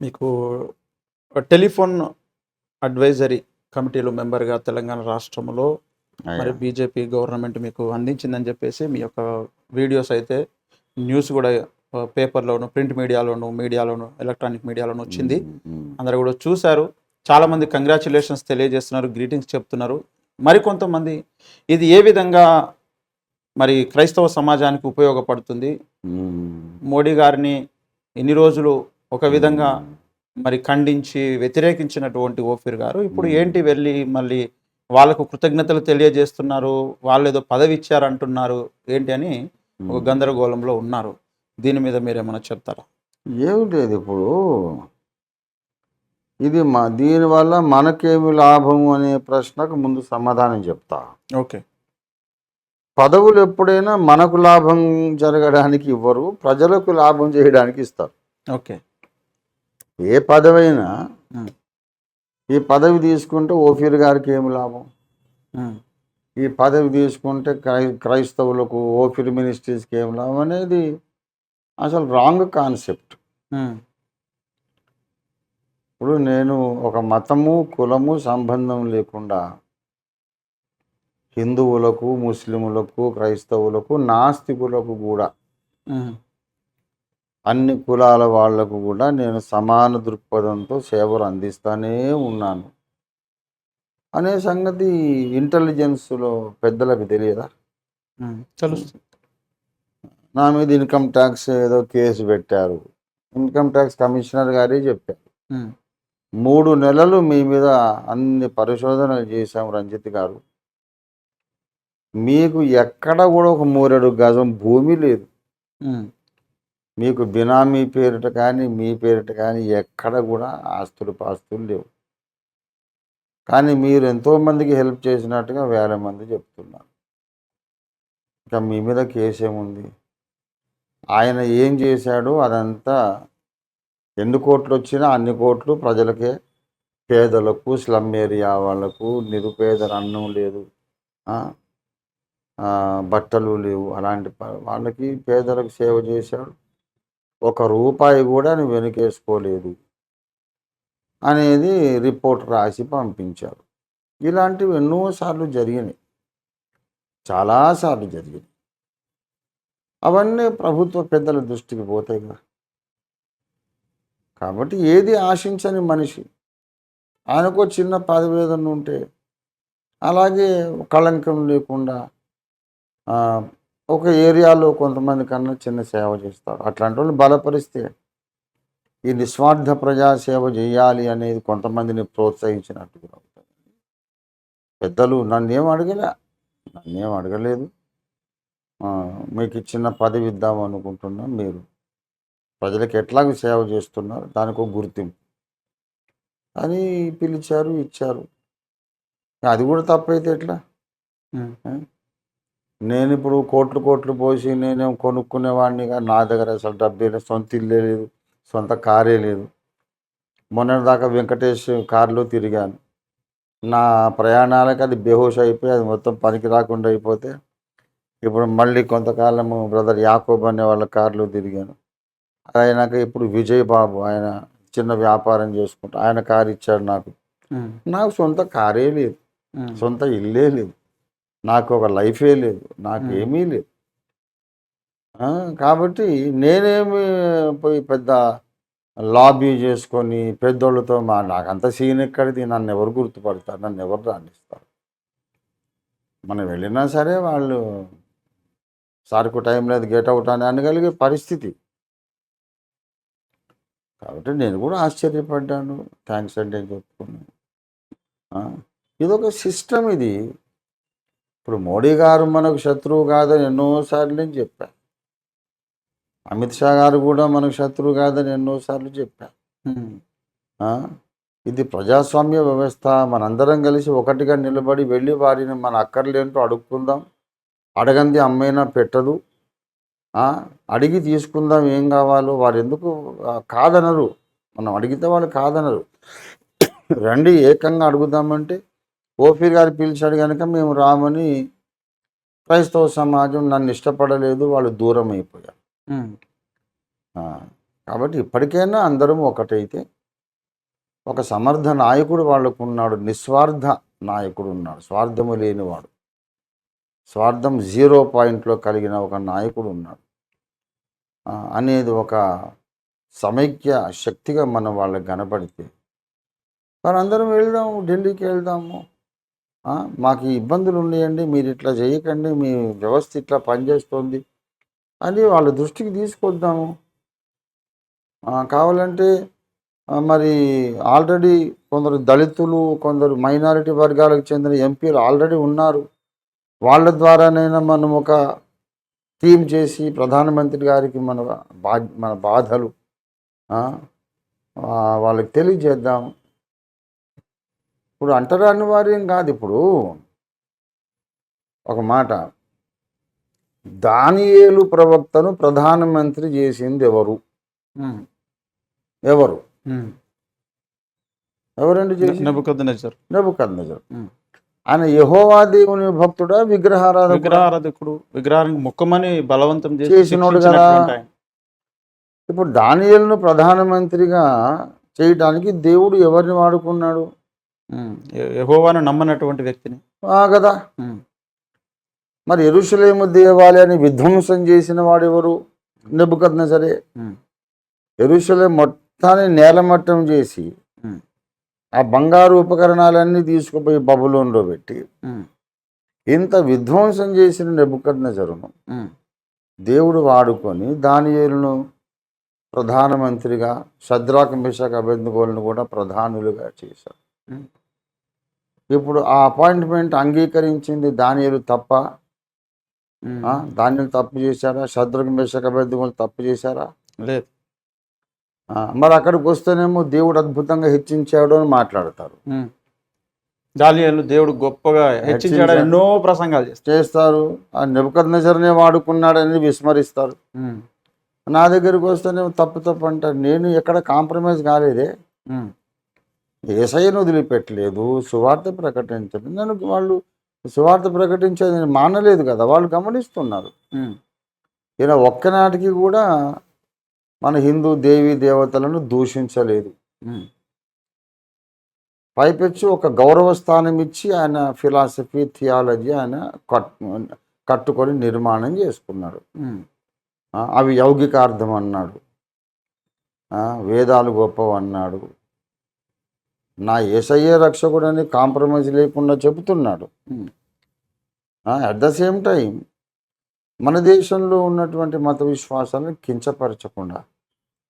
మీకు telephone advisory కమిటీలో మెంబర్గా తెలంగాణ రాష్ట్రంలో మరి బీజేపీ గవర్నమెంట్ మీకు అందించిందని చెప్పేసి మీ యొక్క వీడియోస్ అయితే న్యూస్ కూడా పేపర్లోను ప్రింట్ మీడియాలోను మీడియాలోను ఎలక్ట్రానిక్ మీడియాలోను వచ్చింది. అందరూ కూడా చూశారు. చాలా మంది కంగ్రాచులేషన్స్ తెలియజేస్తున్నారు గ్రీటింగ్స్ చెప్తున్నారు. మరికొంతమంది ఇది ఏ విధంగా మరి క్రైస్తవ సమాజానికి ఉపయోగపడుతుంది? మోడీ గారిని ఇన్ని రోజులు ఒక విధంగా మరి ఖండించి వ్యతిరేకించినటువంటి ఓఫీర్ గారు. ఇప్పుడు ఏంటి వెళ్ళి మళ్ళీ వాళ్ళకు కృతజ్ఞతలు తెలియజేస్తున్నారు? వాళ్ళు ఏదో పదవి ఇచ్చారంటున్నారు. ఏంటి అని ఒక గందరగోళంలో ఉన్నారు. దీని మీద మీరేమైనా చెప్తారా? ఏమి లేదు ఇప్పుడు? ఇది మా దీనివల్ల మనకేమి లాభము అనే ప్రశ్నకు ముందు సమాధానం చెప్తా. ఓకే. పదవులు ఎప్పుడైనా మనకు లాభం జరగడానికి ఇవ్వరు ప్రజలకు లాభం చేయడానికి ఇస్తారు. ఓకే. ఏ పదవైనా. ఈ పదవి తీసుకుంటే ఓఫీర్ గారికి ఏమి లాభం? ఈ పదవి తీసుకుంటే క్రై క్రైస్తవులకు ఓఫీర్ మినిస్ట్రీస్కి ఏం లాభం అనేది అసలు రాంగ్ కాన్సెప్ట్. ఇప్పుడు నేను ఒక మతము కులము సంబంధం లేకుండా హిందువులకు ముస్లిములకు క్రైస్తవులకు నాస్తికులకు కూడా అన్ని కులాల వాళ్ళకు కూడా నేను సమాన దృక్పథంతో సేవలు అందిస్తానే ఉన్నాను. అనే సంగతి ఇంటెలిజెన్స్లో పెద్దలకు తెలియదా? తెలుస్తుంది. నా మీద ఇన్కమ్ ట్యాక్స్ ఏదో కేసు పెట్టారు. ఇన్కమ్ ట్యాక్స్ కమిషనర్ గారే చెప్పారు. మూడు నెలలు మీ మీద అన్ని పరిశోధనలు చేశాం రంజిత్ గారు. మీకు ఎక్కడ కూడా ఒక మూరెడు గజం భూమి లేదు. మీకు బినామీ పేరిట కానీ మీ పేరిట కానీ ఎక్కడ కూడా ఆస్తులు పాస్తులు లేవు. కానీ మీరు ఎంతోమందికి హెల్ప్ చేసినట్టుగా వేల మంది చెప్తున్నారు. ఇంకా మీ మీద కేసు ఏముంది? ఆయన ఏం చేశాడో అదంతా ఎన్ని కోట్లు వచ్చినా అన్ని కోట్లు ప్రజలకే. పేదలకు స్లమ్ ఏరియా వాళ్ళకు నిరుపేదల అన్నం లేదు. బట్టలు లేవు. అలాంటి వాళ్ళకి పేదలకు సేవ చేశాడు. ఒక రూపాయి కూడా నువ్వు వెనుకేసుకోలేదు అనేది రిపోర్ట్ రాసి పంపించారు. ఇలాంటివి ఎన్నోసార్లు జరిగినాయి. చాలాసార్లు జరిగినాయి. అవన్నీ ప్రభుత్వ పెద్దల దృష్టికి పోతాయి కదా కాబట్టి ఏది ఆశించని మనిషి ఆయనకు చిన్న పదవేదన ఉంటే అలాగే కళంకం లేకుండా ఒక ఏరియాలో కొంతమంది కన్నా చిన్న సేవ చేస్తారు. అట్లాంటి వాళ్ళు బలపరిస్తే ఈ నిస్వార్థ ప్రజా సేవ చేయాలి అనేది కొంతమందిని ప్రోత్సహించినట్టుగా అవుతుంది పెద్దలు నన్నేం అడగలే నన్నేం అడగలేదు. ఆ, మీకు ఇచ్చిన పదవి ఇద్దాం అనుకుంటున్నాం మీరు ప్రజలకు ఎట్లాగ సేవ చేస్తున్నారు దానికి ఒక గుర్తింపు. అని పిలిచారు ఇచ్చారు. అది కూడా తప్పైతే ఎట్లా? నేను ఇప్పుడు కోట్లు కోట్లు పోసి నేనేం కొనుక్కునేవాడిని కాదు. నా దగ్గర అసలు డబ్బే లేదు సొంత ఇల్లే లేదు సొంత కారే లేదు. మొన్నటిదాకా వెంకటేష్ కారులో తిరిగాను. నా ప్రయాణాలకు అది బేహోష్ అయిపోయి అది మొత్తం పనికి రాకుండా అయిపోతే ఇప్పుడు మళ్ళీ కొంతకాలము బ్రదర్ యాకోబ్ అనే వాళ్ళ కారులో తిరిగాను. అది అయినాక ఇప్పుడు విజయ్ బాబు ఆయన చిన్న వ్యాపారం చేసుకుంటా ఆయన కారు ఇచ్చాడు నాకు. నాకు సొంత కారే లేదు. సొంత ఇల్లే లేదు. నాకు ఒక లైఫే లేదు నాకు. ఏమీ లేదు. కాబట్టి నేనేమి పోయి పెద్ద లాబీ చేసుకొని పెద్దోళ్ళతో మా నాకు అంత సీన్ ఎక్కడిది నన్ను ఎవరు గుర్తుపడతారు నన్ను ఎవరు రాణిస్తారు? మనం వెళ్ళినా సరే వాళ్ళు సార్కు టైం లేదు గెట్ అవుట్ అని అనగలిగే పరిస్థితి. కాబట్టి నేను కూడా ఆశ్చర్యపడ్డాను థ్యాంక్స్ అంటే చెప్పుకున్నాను. ఇదొక సిస్టమ్ ఇది. ఇప్పుడు మోడీ గారు మనకు శత్రువు కాదని ఎన్నోసార్లు నేను చెప్పా. అమిత్ షా గారు కూడా మనకు శత్రువు కాదని ఎన్నోసార్లు చెప్పా. ఉమ్, ఆ? ఇది ప్రజాస్వామ్య వ్యవస్థ. మనందరం కలిసి ఒకటిగా నిలబడి వెళ్ళి వారిని మన అక్కర్లేంటో అడుక్కుందాం. అడగంది అమ్మైనా పెట్టదు? అడిగి తీసుకుందాం ఏం కావాలో. వారు ఎందుకు కాదనరు. మనం అడిగితే వాళ్ళు కాదనరు. రండి ఏకంగా అడుగుదామంటే ఓఫీర్ గారు పిలిచాడు కనుక మేము రామని క్రైస్తవ సమాజం నన్ను ఇష్టపడలేదు వాళ్ళు దూరం అయిపోయారు. కాబట్టి ఇప్పటికైనా అందరం ఒకటైతే ఒక సమర్థ నాయకుడు వాళ్ళకు ఉన్నాడు నిస్వార్థ నాయకుడు ఉన్నాడు స్వార్థము లేనివాడు. స్వార్థం జీరో పాయింట్లో కలిగిన ఒక నాయకుడు ఉన్నాడు. అనేది ఒక సమైక్య శక్తిగా మనం వాళ్ళకి కనపడితే మనందరం వెళ్దాము ఢిల్లీకి వెళ్దాము మాకు ఇబ్బందులు ఉన్నాయండి మీరు ఇట్లా చేయకండి మీ వ్యవస్థ ఇట్లా పనిచేస్తుంది అని వాళ్ళ దృష్టికి తీసుకొద్దాము. కావాలంటే మరి ఆల్రెడీ కొందరు దళితులు కొందరు మైనారిటీ వర్గాలకు చెందిన ఎంపీలు ఆల్రెడీ ఉన్నారు. వాళ్ళ ద్వారానైనా మనం ఒక థీమ్ చేసి ప్రధానమంత్రి గారికి మన బా మన బాధలు వాళ్ళకి తెలియజేద్దాము. ఇప్పుడు అంటరాని వారేం కాదు ఇప్పుడు. ఒక మాట. దానియేలు ప్రవక్తను ప్రధానమంత్రి చేసింది ఎవరు? ఎవరు. ఎవరండి నెబుకద్నెజర్. ఆయన యెహోవా దేవుని భక్తుడా విగ్రహారాధకుడా? విగ్రహారాధకుడు విగ్రహానికి మొక్కమని బలవంతం చేసి చేసినోడు కదా. ఇప్పుడు దానియేలును ప్రధానమంత్రిగా చేయడానికి దేవుడు ఎవరిని వాడుకున్నాడు? యెహోవాను నమ్మనటువంటి వ్యక్తిని. ఆ కదా మరి ఎరుషలేము దేవాలయాన్ని విధ్వంసం చేసిన వాడు ఎవరు నెబుకద్నెజరే. ఉమ్, ఎరుషలేం మొత్తాన్ని నేలమట్టం చేసి ఆ బంగారు ఉపకరణాలన్నీ తీసుకుపోయి బబులోన్లో పెట్టి ఇంత విధ్వంసం చేసిన నెబుకద్నెజరును ఉమ్, దేవుడు వాడుకొని దానియేలును ప్రధానమంత్రిగా శద్రాక మిషక్ అభ్యర్థుగోలను కూడా ప్రధానులుగా చేశారు. ఇప్పుడు ఆ అపాయింట్మెంట్ అంగీకరించింది దానియేలు తప్ప దానియేలు తప్పు చేశారా? శద్రక మిషక్ అభ్యర్థుగోలు తప్పు చేశారా? లేదు. మరి అక్కడికి వస్తేనేమో దేవుడు అద్భుతంగా హెచ్చించాడు అని మాట్లాడతారు. దానియేలు దేవుడు గొప్పగా హెచ్చించాడు. ఎన్నో ప్రసంగాలు చేస్తారు. ఆ నెబద్ నజర్నే వాడుకున్నాడని విస్మరిస్తారు. నా దగ్గరికి వస్తేనేమో తప్పు తప్పు అంటారు నేను ఎక్కడ కాంప్రమైజ్ కాలేదే. ఏసయ్యను వదిలిపెట్టలేదు సువార్త ప్రకటించలేదు. నన్ను వాళ్ళు సువార్త ప్రకటించేది మానలేదు కదా వాళ్ళు గమనిస్తున్నారు. ఈయన ఒక్కనాటికి కూడా మన హిందూ దేవి దేవతలను దూషించలేదు. పైపెచ్చి ఒక గౌరవ స్థానం ఇచ్చి ఆయన ఫిలాసఫీ థియాలజీ ఆయన కట్ కట్టుకొని నిర్మాణం చేసుకున్నాడు అవి యౌగికార్థం అన్నాడు. వేదాలు గొప్పవి అన్నాడు నా ఏసయ్యే రక్షకుడని కాంప్రమైజ్ లేకుండా చెబుతున్నాడు. అట్ ద సేమ్ టైం మన దేశంలో ఉన్నటువంటి మత విశ్వాసాలను కించపరచకుండా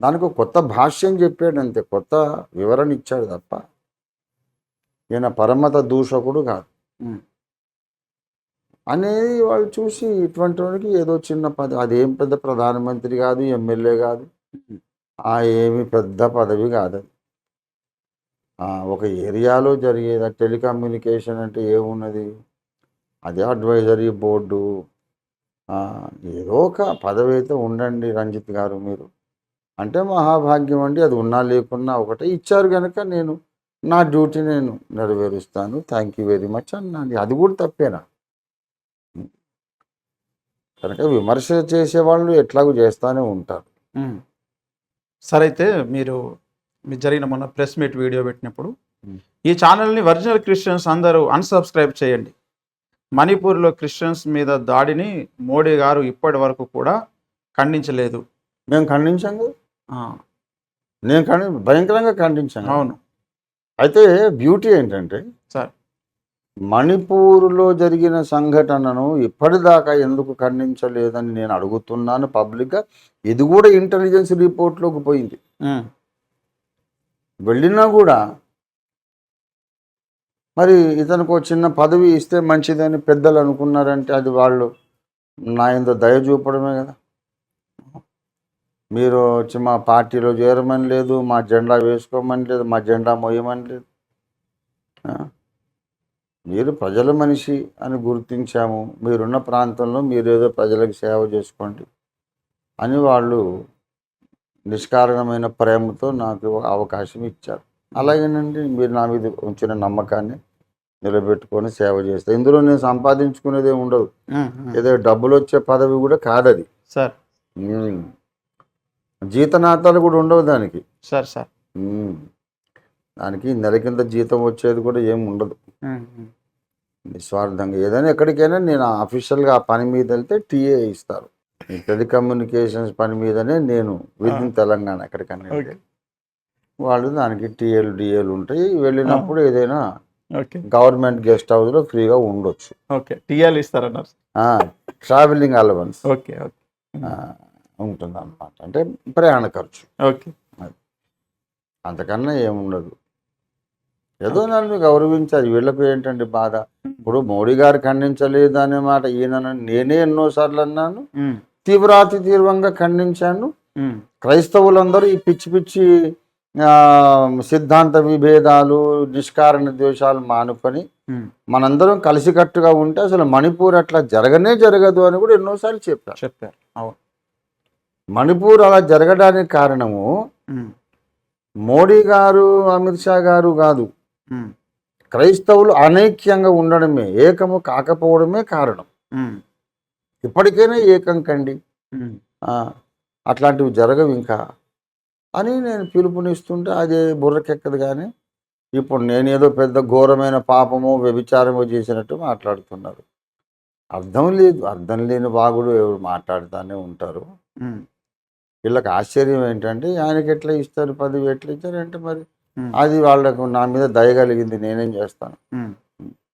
దానికి కొత్త భాష్యం చెప్పాడు అంతే కొత్త వివరణ ఇచ్చాడు తప్ప ఈయన పరమత దూషకుడు కాదు. ఉమ్, అనేది వాళ్ళు చూసి ఇటువంటి వాడికి ఏదో చిన్న పదవి అదేం పెద్ద ప్రధానమంత్రి కాదు ఎమ్మెల్యే కాదు. ఆ ఏమి పెద్ద పదవి కాదు ఒక ఏరియాలో జరిగేది టెలికమ్యూనికేషన్ అంటే ఏమున్నది? అదే అడ్వైజరీ బోర్డు. ఏదో ఒక పదవి అయితే ఉండండి రంజిత్ గారు మీరు. అంటే మహాభాగ్యం అండి అది ఉన్నా లేకున్నా ఒకటే ఇచ్చారు కనుక నేను నా డ్యూటీ నేను నెరవేరుస్తాను. థ్యాంక్ యూ వెరీ మచ్ అన్నాను అది కూడా తప్పేనా? కనుక విమర్శ చేసే వాళ్ళు ఎట్లాగూ చేస్తూనే ఉంటారు. సరైతే సరే అయితే మీరు జరిగిన మొన్న ప్రెస్ మీట్ వీడియో పెట్టినప్పుడు. ఈ ఛానల్ని ఒరిజినల్ క్రిస్టియన్స్ అందరూ అన్సబ్స్క్రైబ్ చేయండి. మణిపూర్లో క్రిస్టియన్స్ మీద దాడిని మోడీ గారు ఇప్పటి వరకు కూడా ఖండించలేదు. మేము ఖండించాం కదా. ఆ, నేను ఖండి భయంకరంగా ఖండించాను. అవును. అయితే బ్యూటీ ఏంటంటే సార్. మణిపూర్లో జరిగిన సంఘటనను ఇప్పటిదాకా ఎందుకు ఖండించలేదని నేను అడుగుతున్నాను పబ్లిక్గా. ఇది కూడా ఇంటెలిజెన్స్ రిపోర్ట్లోకి పోయింది. వెళ్ళినా కూడా మరి ఇతనికి ఒక చిన్న పదవి ఇస్తే మంచిదని పెద్దలు అనుకున్నారంటే అది వాళ్ళు నా ఇంత దయ చూపడమే కదా. మీరు వచ్చి మా పార్టీలో చేరమని లేదు మా జెండా వేసుకోమని లేదు మా జెండా మోయమని లేదు. మీరు ప్రజల మనిషి అని గుర్తించాము. మీరున్న ప్రాంతంలో మీరేదో ప్రజలకు సేవ చేసుకోండి అని వాళ్ళు నిష్కారణమైన ప్రేమతో నాకు అవకాశం ఇచ్చారు. అలాగేనండి మీరు నా మీద ఉంచిన నమ్మకాన్ని నిలబెట్టుకొని సేవ చేస్తారు ఇందులో నేను సంపాదించుకునేది ఏమి ఉండదు. ఏదో డబ్బులు వచ్చే పదవి కూడా కాదది. సార్. జీతనాతాలు కూడా ఉండవు దానికి. Sir sir. దానికి నెల కింద జీతం వచ్చేది కూడా ఏం ఉండదు. నిస్వార్థంగా ఏదైనా ఎక్కడికైనా నేను అఫీషియల్గా ఆ పని మీద వెళ్తే టీఏ ఇస్తారు. టెలికమ్యూనికేషన్స్ పని మీదనే నేను విత్ ఇన్ తెలంగాణ ఎక్కడికైనా వెళ్తే. ఓకే వాళ్ళు దానికి టీఏలు డిఏలు ఉంటాయి. వెళ్ళినప్పుడు ఏదైనా ఓకే. గవర్నమెంట్ గెస్ట్ హౌస్లో ఫ్రీగా ఉండొచ్చు. ఓకే. టీఎల్ ఇస్తారన్నారు ట్రావెలింగ్ అలవెన్స్. Okay okay. ఉంటుంది అనమాట అంటే ప్రయాణ ఖర్చు. ఓకే. అంతకన్నా ఏముండదు. ఏదో నన్ను గౌరవించాలి. వీళ్ళకు ఏంటంటే బాధ? ఇప్పుడు మోడీ గారు ఖండించలేదు అనే మాట. ఈయన నేనే ఎన్నోసార్లు అన్నాను. తీవ్రాతి తీవ్రంగా ఖండించాను. క్రైస్తవులందరూ ఈ పిచ్చి పిచ్చి సిద్ధాంత విభేదాలు నిష్కారణ ద్వేషాలు మానుకొని. మనందరం కలిసికట్టుగా ఉంటే అసలు మణిపూర్ అట్లా జరగనే జరగదు అని కూడా ఎన్నోసార్లు చెప్పారు. చెప్పారు. అవును. మణిపూర్ అలా జరగడానికి కారణము మోడీ గారు అమిత్ షా గారు కాదు. క్రైస్తవులు అనైక్యంగా ఉండడమే ఏకము కాకపోవడమే కారణం. ఇప్పటికైనా ఏకం కండి. అట్లాంటివి జరగవు ఇంకా. అని నేను పిలుపునిస్తుంటే అది బుర్రకెక్కదు కానీ ఇప్పుడు నేనేదో పెద్ద ఘోరమైన పాపమో వ్యభిచారమో చేసినట్టు మాట్లాడుతున్నారు. అర్థం లేదు. అర్థం లేని బాగుడు ఎవరు మాట్లాడుతూనే ఉంటారు. వీళ్ళకి ఆశ్చర్యం ఏంటంటే ఆయనకి ఎట్లా ఇస్తారు? పది ఎట్లా ఇచ్చారంటే మరి ఉమ్, అది వాళ్ళకు నా మీద దయ కలిగింది. నేనేం చేస్తాను.